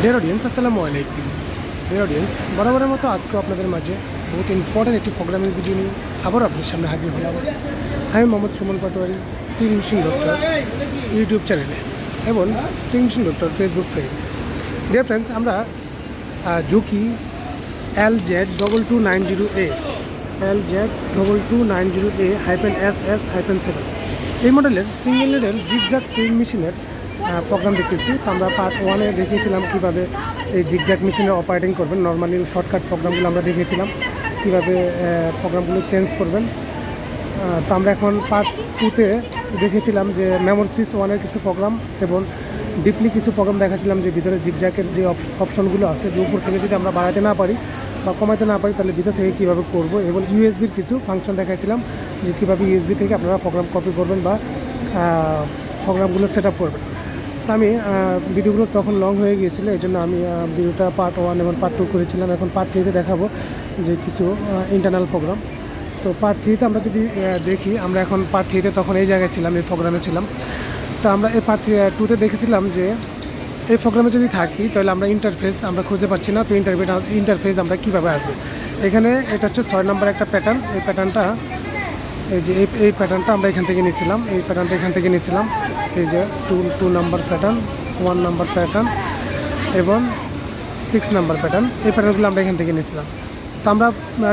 Dear audience আসসালামু আলাইকুম। Dear audience বরাবরের মতো আজকেও আপনাদের মাঝে বহুত ইম্পর্টেন্ট একটি প্রোগ্রামিং ভিডিও নিয়ে আবার আপনাদের সামনে হাজির হলাম। আমি Mohammad Suman Patwari Singh mission doctor YouTube চ্যানেলে এবং Singh mission doctor Facebook page dear friends আমরা Juki L Z double two nine zero A L Z double two nine zero A hyphen S S hyphen seven এই মডেলের single লেডের sewing মেশিনের program দেখতেছি। তো আমরা পার্ট ওয়ানে দেখিয়েছিলাম কীভাবে এই জিগজাক মেশিনে অপারেটিং করবেন। নর্মালি শর্টকাট প্রোগ্রামগুলো আমরা দেখিয়েছিলাম কীভাবে প্রোগ্রামগুলো চেঞ্জ করবেন। তো আমরা এখন পার্ট টুতে দেখেছিলাম যে মেমোরি সুইচ ওয়ানের কিছু প্রোগ্রাম এবং ডিপলি কিছু প্রোগ্রাম দেখাছিলাম যে ভিতরে জিগজ্যাকের যে অপশনগুলো আছে, যে উপর থেকে যদি আমরা বাড়াতে না পারি বা কমাতে না পারি, তাহলে ভিতর থেকে কীভাবে করব এবং ইউএসবির কিছু ফাংশন দেখাইছিলাম যে কীভাবে ইউএসবি থেকে আপনারা প্রোগ্রাম কপি করবেন বা প্রোগ্রামগুলো সেট আপ করবেন। আমি ভিডিওগুলো তখন লং হয়ে গিয়েছিল, এই জন্য আমি ভিডিওটা পার্ট ওয়ান এবং পার্ট টু করেছিলাম। এখন পার্ট থ্রিতে দেখাবো যে কিছু ইন্টারনাল প্রোগ্রাম তো পার্ট থ্রিতে আমরা যদি দেখি, আমরা এখন পার্ট থ্রিতে তখন এই জায়গায় ছিলাম, এই প্রোগ্রামে ছিলাম। তো আমরা এই পার্ট টুতে দেখেছিলাম যে, এই প্রোগ্রামে যদি থাকি, তাহলে আমরা ইন্টারফেস আমরা খুঁজে পাচ্ছি না। তো ইন্টারফেস ইন্টারফেস আমরা কীভাবে আসব? এখানে এটা হচ্ছে ছয় নম্বর একটা প্যাটার্ন এই প্যাটার্নটা এই যে, এই এই প্যাটার্নটা আমরা এখান থেকে নিয়েছিলাম। এই প্যাটার্নটা এখান থেকে নিয়েছিলাম। এই যে two two number pattern one number pattern এবং সিক্স নাম্বার প্যাটার্ন এই প্যাটার্নগুলো আমরা এখান থেকে নিয়েছিলাম। তো আমরা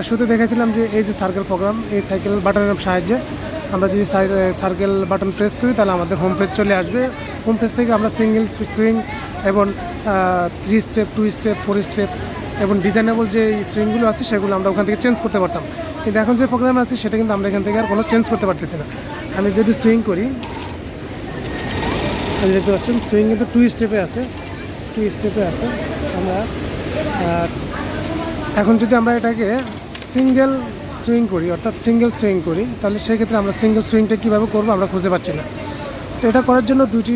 শুধু দেখেছিলাম যে এই যে সার্কেল প্রোগ্রাম এই সাইকেল বাটনের সাহায্যে আমরা যদি সার্কেল বাটন প্রেস করি, তাহলে আমাদের হোম পেজ চলে আসবে। হোম পেজ থেকে আমরা সিঙ্গেল সুইং এবং three step two step four step এবং ডিজাইনেবল যে সুইংগুলো আছে, সেগুলো আমরা ওখান থেকে চেঞ্জ করতে পারতাম। কিন্তু এখন যে প্রোগ্রাম আছে, সেটা কিন্তু আমরা এখান থেকে আর কোনো চেঞ্জ করতে পারতেছি না। আমি যদি সুইং করি আপনি দেখতে পাচ্ছেন সুইং কিন্তু টু স্টেপে আছে। টু স্টেপে আছে। আমরা এখন যদি আমরা এটাকে সিঙ্গেল সুইং করি, অর্থাৎ সিঙ্গেল সুইং করি, তাহলে সেক্ষেত্রে আমরা সিঙ্গেল সুইংটা কীভাবে করব আমরা খুঁজে পাচ্ছি না। তো এটা করার জন্য দুটি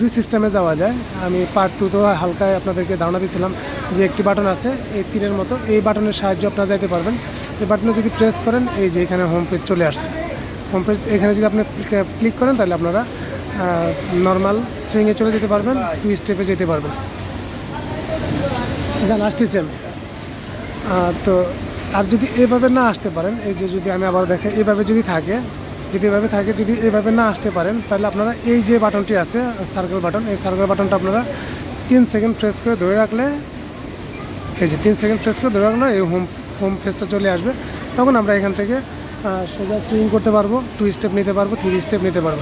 দুই সিস্টেমে যাওয়া যায়। আমি পার্ট টু তো হালকা আপনাদেরকে ধারণা দিয়েছিলাম যে একটি বাটন আছে, এই তীরের মতো। এই বাটনের সাহায্যে আপনারা যাইতে পারবেন। এই বাটনে যদি প্রেস করেন, এই যে এখানে হোম পেজ চলে আসছে। হোম পেজ এখানে যদি আপনি ক্লিক করেন, তাহলে আপনারা নর্মাল সুইংয়ে চলে যেতে পারবেন টু স্টেপে যেতে পারবেন। এখানে আসতেছি আমি। তো আর যদি এভাবে না আসতে পারেন, এই যে যদি আমি আবার দেখে, এভাবে যদি থাকে যদি এভাবে থাকে, যদি এভাবে না আসতে পারেন, তাহলে আপনারা এই যে বাটনটি আছে সার্কেল বাটন এই সার্কেল বাটনটা আপনারা তিন সেকেন্ড প্রেস করে ধরে রাখলে, এই যে তিন সেকেন্ড প্রেস করে ধরে রাখলে এই হোম হোম ফেসটা চলে আসবে। তখন আমরা এখান থেকে সোজা সুইং করতে পারব টু স্টেপ নিতে পারব থ্রি স্টেপ নিতে পারব।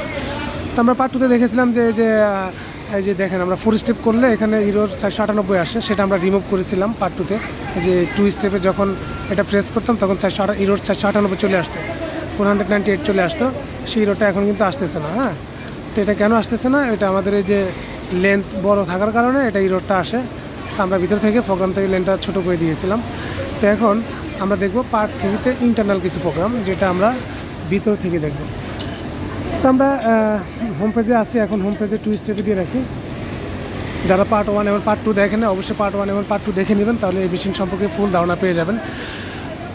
তো আমরা পার্ট টুতে দেখেছিলাম যে এই যে এই যে দেখেন, আমরা ফোর স্টেপ করলে এখানে হিরোর চারশো আটানব্বই আসে, সেটা আমরা রিমুভ করেছিলাম পার্ট টুতে যে টু স্টেপে যখন এটা প্রেস করতাম, তখন চারশো আটা হিরোর চারশো আটানব্বই চলে আসতো। ফোর হান্ড্রেড নাইনটি এইট চলে আসতো। হিরোটা এখন কিন্তু আসতেছে না হ্যাঁ? তো এটা কেন আসতেছে না? এটা আমাদের এই যে লেন্থ বড় থাকার কারণে এটা এই রোডটা আসে। আমরা ভিতর থেকে প্রোগ্রাম থেকে লেন্থটা ছোটো করে দিয়েছিলাম। তো এখন আমরা দেখব পার্ট থ্রিতে ইন্টারনাল কিছু প্রোগ্রাম যেটা আমরা ভিতর থেকে দেখব। তো আমরা হোম পেজে আছি। এখন হোম পেজে টু স্টেপে দিয়ে রাখি। যারা পার্ট ওয়ান এবং পার্ট টু দেখেন অবশ্যই পার্ট ওয়ান এবং পার্ট টু দেখে নেবেন। তাহলে এই মেশিন সম্পর্কে ফুল ধারণা পেয়ে যাবেন।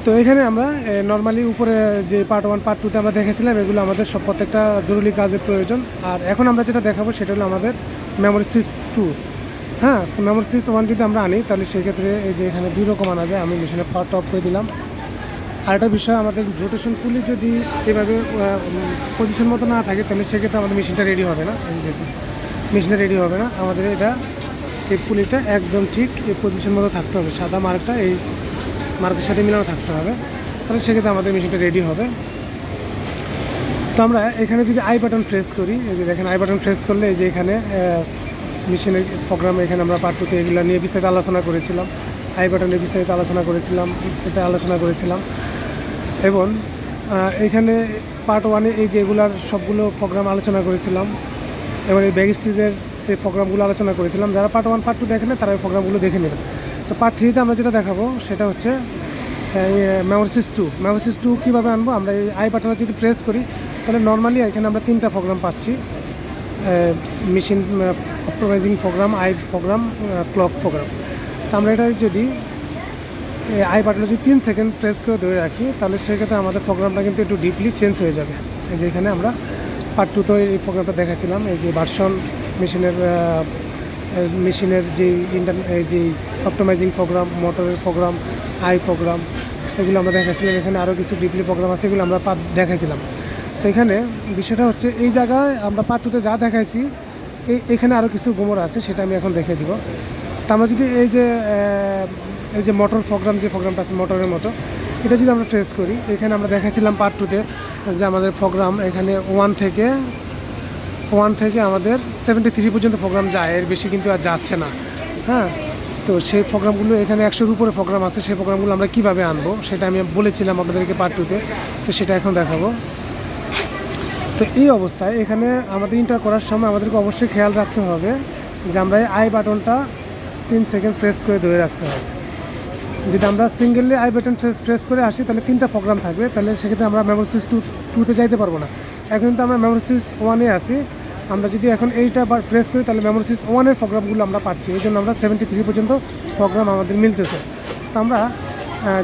তো এখানে আমরা নর্মালি উপরে যে পার্ট ওয়ান পার্ট টুতে আমরা দেখেছিলাম, এগুলো আমাদের সব প্রত্যেকটা জরুরি কাজের প্রয়োজন। আর এখন আমরা যেটা দেখাবো সেটা হলো আমাদের মেমোরি সুইচ টু হ্যাঁ মেমোরি সুইচ ওয়ান যদি আমরা আনি, তাহলে সেক্ষেত্রে এই যে এখানে দুই রকম আনা যায়। আমি মেশিনে পাওয়ার অফ করে দিলাম। আর একটা বিষয়, আমাদের রোটেশন পুলি যদি এভাবে পজিশন মতো না থাকে, তাহলে সেক্ষেত্রে আমাদের মেশিনটা রেডি হবে না। মেশিনটা রেডি হবে না। আমাদের এটা, এই পুলিটা একদম ঠিক এই পজিশন মতো থাকতে হবে। সাদা মার্কটা এই মার্কের সাথে মিলানো থাকতে হবে। তাহলে সেক্ষেত্রে আমাদের মেশিনটা রেডি হবে। তো আমরা এখানে যদি আই বাটন প্রেস করি, এই যে দেখেন আই বাটন প্রেস করলে এই যে এখানে মেশিনের প্রোগ্রামে এখানে আমরা পার্ট টুতে এগুলো নিয়ে বিস্তারিত আলোচনা করেছিলাম। আই বাটনে বিস্তারিত আলোচনা করেছিলাম, এটা আলোচনা করেছিলাম। এবং এখানে পার্ট ওয়ানে এই যে এগুলার সবগুলো প্রোগ্রাম আলোচনা করেছিলাম। এবং এই ব্যাগ স্টেজের এই প্রোগ্রামগুলো আলোচনা করেছিলাম। যারা পার্ট ওয়ান পার্ট টু দেখেন তারা এই প্রোগ্রামগুলো দেখে নেবেন তো পার্ট থ্রিতে আমরা যেটা দেখাবো সেটা হচ্ছে মেমোরিসিস টু মেমোরিসিস টু কীভাবে আনব? আমরা এই আই বাটনে যদি প্রেস করি, তাহলে নর্মালি এখানে আমরা তিনটা প্রোগ্রাম পাচ্ছি। Machine optimizing program I program clock program তো আমরা এটা যদি আই বাটনে যদি তিন সেকেন্ড প্রেস করে ধরে রাখি, তাহলে সেক্ষেত্রে আমাদের প্রোগ্রামটা কিন্তু একটু ডিপলি চেঞ্জ হয়ে যাবে। এই যে এখানে আমরা পার্ট টুতে এই প্রোগ্রামটা দেখাছিলাম এই যে ভার্সন মেশিনের মেশিনের যে ইন্টার যে অপটোমাইজিং প্রোগ্রাম মোটরের প্রোগ্রাম আই প্রোগ্রাম এগুলো আমরা দেখাচ্ছিলাম। এখানে আরও কিছু ডিপলি প্রোগ্রাম আছে, এগুলো আমরা পা- দেখাইছিলাম। তো এখানে বিষয়টা হচ্ছে, এই জায়গায় আমরা পার্ট টুতে যা দেখাইছি এই এখানে আরও কিছু গোমর আছে, সেটা আমি এখন দেখে দিব। তা আমরা যদি এই যে এই যে মোটর প্রোগ্রাম যে প্রোগ্রামটা আছে মোটরের মতো এটা যদি আমরা ট্রেস করি, এখানে আমরা দেখাইছিলাম পার্ট টুতে যে আমাদের প্রোগ্রাম এখানে ওয়ান থেকে ওয়ান থেকে আমাদের সেভেন্টি থ্রি পর্যন্ত প্রোগ্রাম যায়, এর বেশি কিন্তু আর যাচ্ছে না। হ্যাঁ? তো সেই প্রোগ্রামগুলো এখানে একশোর উপরে প্রোগ্রাম আছে, সেই প্রোগ্রামগুলো আমরা কীভাবে আনব, সেটা আমি বলেছিলাম আপনাদেরকে পার্ট টুতে তো সেটা এখন দেখাবো। তো এই অবস্থায় এখানে আমাদের ইন্টার করার সময় আমাদেরকে অবশ্যই খেয়াল রাখতে হবে যে আমরা আই বাটনটা তিন সেকেন্ড প্রেস করে ধরে রাখতে হবে। যদি আমরা singly I button press press করে আসি, তাহলে তিনটা প্রোগ্রাম থাকবে, তাহলে সেক্ষেত্রে আমরা মেমোরি সুইচ টু টুতে যাইতে পারব না। এখন কিন্তু আমরা মেমোরি সুইচ ওয়ানে আসি আমরা যদি এখন এইটা প্রেস করি, তাহলে মেমোরি সুইচ ওয়ানের প্রোগ্রামগুলো আমরা পাচ্ছি। এই জন্য আমরা সেভেন্টি থ্রি পর্যন্ত প্রোগ্রাম আমাদের মিলতেছে। তো আমরা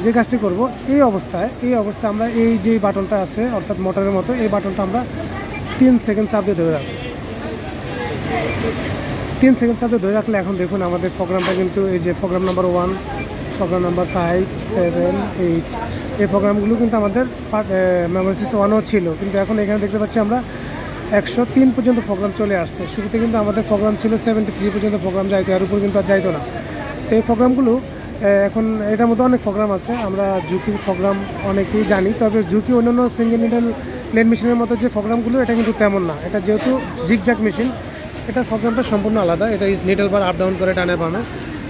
যে কাজটি করব, এই অবস্থায় এই অবস্থায় আমরা এই যে বাটনটা আছে, অর্থাৎ মোটরের মতো, এই বাটনটা আমরা তিন সেকেন্ড চাপ দিয়ে ধরে রাখব। তিন সেকেন্ড চাপ দিয়ে ধরে রাখলে এখন দেখুন আমাদের প্রোগ্রামটা কিন্তু, এই যে program number one program number five seven eight এই প্রোগ্রামগুলো কিন্তু আমাদের মেমোরিসিস ওয়ানও ছিল। কিন্তু এখন এখানে দেখতে পাচ্ছি আমরা একশো তিন পর্যন্ত প্রোগ্রাম চলে আসছে। শুরুতে কিন্তু আমাদের প্রোগ্রাম ছিল সেভেন্টি থ্রি পর্যন্ত প্রোগ্রাম যাইতো এর উপর কিন্তু আর যাইতো না। তো এই প্রোগ্রামগুলো এখন এটার মধ্যে অনেক প্রোগ্রাম আছে। আমরা ঝুঁকির প্রোগ্রাম অনেকেই জানি, তবে ঝুঁকি অন্যান্য সিঙ্গেল নিডেল প্লেন মেশিনের মতো যে প্রোগ্রামগুলো এটা কিন্তু তেমন না। এটা যেহেতু জিগজ্যাক মেশিন এটার প্রোগ্রামটা সম্পূর্ণ আলাদা। এটা নিডল বার আপ ডাউন করে টানে বামে।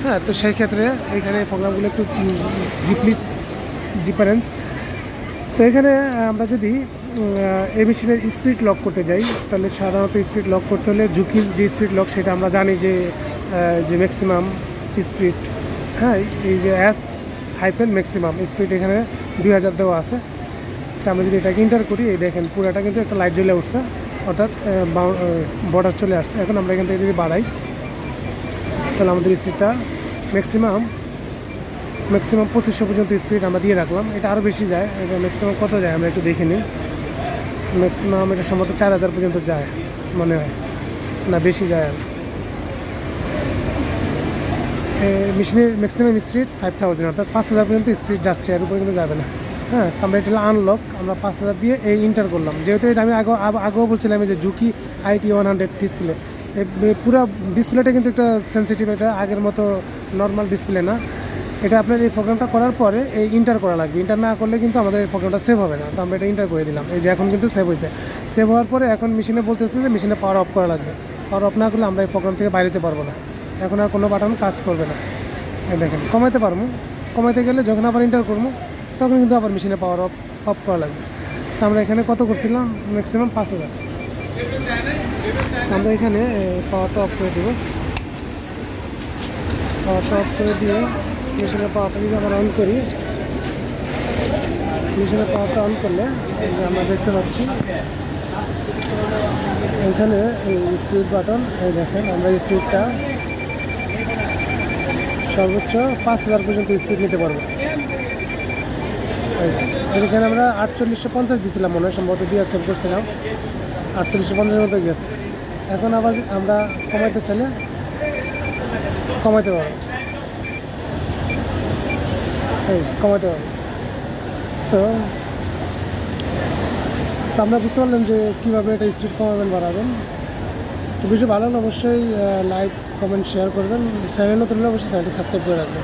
হ্যাঁ তো সেই ক্ষেত্রে এখানে প্রোগ্রামগুলো একটু ডিপলি ডিফারেন্স তো এখানে আমরা যদি এই মেশিনের স্পিড লক করতে যাই, তাহলে সাধারণত স্পিড লক করতে হলে ঝুঁকির যে স্পিড লক সেটা আমরা জানি যে যে ম্যাক্সিমাম স্পিড হ্যাঁ এই যে অ্যাস হাইপেন ম্যাক্সিমাম স্পিড এখানে দুই হাজার দেওয়া আছে। তা আমরা যদি এটাকে ইন্টার করি, এই দেখেন পুরোটা কিন্তু একটা লাইট জ্বলে উঠছে, অর্থাৎ বর্ডার চলে আসছে। এখন আমরা এখান থেকে যদি বাড়াই, তাহলে আমাদের স্পিডটা ম্যাক্সিমাম ম্যাক্সিমাম পঁচিশশো পর্যন্ত স্পিড আমরা দিয়ে রাখলাম। এটা আরও বেশি যায়, এটা ম্যাক্সিমাম কত যায় আমরা একটু দেখে নিই। ম্যাক্সিমাম এটা সম্ভবত চার হাজার পর্যন্ত যায়, মনে হয়। না, বেশি যায় আর মেশিনের ম্যাক্সিমাম স্পিড ফাইভ থাউজেন্ড অর্থাৎ পাঁচ হাজার পর্যন্ত স্পিড যাচ্ছে, এর উপরে কিন্তু যাবে না। হ্যাঁ আমরা এটা আনলক আমরা পাঁচ হাজার দিয়ে এই ইন্টার করলাম। যেহেতু এটা আমি আগে আগ- আগেও বলছিলাম যে Juki IT one hundred display পুরো ডিসপ্লেটা কিন্তু একটা সেন্সিটিভ এটা আগের মতো নর্মাল ডিসপ্লে না। এটা আপনার এই প্রোগ্রামটা করার পরে এই ইন্টার করা লাগবে। ইন্টার না করলে কিন্তু আমাদের এই প্রোগ্রামটা সেভ হবে না। তো আমরা এটা ইন্টার করে দিলাম। এই যে এখন কিন্তু সেভ হয়েছে। সেভ হওয়ার পরে এখন মেশিনে বলতেছে যে মেশিনে পাওয়ার অফ করা লাগবে। পাওয়ার অফ না করলে আমরা এই প্রোগ্রাম থেকে বাইরেতে পারব না। এখন আর কোনো বাটন কাজ করবে না। দেখেন, কমাইতে পারব। কমাইতে গেলে যখন আবার ইন্টার করব, তখন কিন্তু আবার মেশিনে পাওয়ার অফ অফ করা লাগবে। তো আমরা এখানে কত করছিলাম? ম্যাক্সিমাম পাঁচ হাজার। আমরা এখানে পাওয়ারটা অফ করে দেবো। পাওয়ারটা অফ করে দিয়ে মেশিনের পাওয়ারটা যদি আমরা অন করি, মেশিনের পাওয়ারটা অন করলে আমরা দেখতে পাচ্ছি, এখানে এই স্পিড বাটন এই দেখেন আমরা স্পিডটা সর্বোচ্চ পাঁচ হাজার পর্যন্ত স্পিড নিতে পারব। এখানে আমরা আটচল্লিশশো পঞ্চাশ দিয়েছিলাম মনে হয়, সম্ভবত দিয়ে সেভ করছিলাম, আটচল্লিশশো পঞ্চাশের মতো গেছে। এখন আবার আমরা কমাইতে চাইলে কমাইতে পারব। এই কমাইতে পারব তো আমরা বুঝতে পারলাম যে কীভাবে এটা স্পিড কমাবেন, বাড়াবেন। তো বিষয় ভালো হলে অবশ্যই লাইক কমেন্ট শেয়ার করবেন। চ্যানেল নতুন অবশ্যই চ্যানেলটি সাবস্ক্রাইব করে রাখবেন।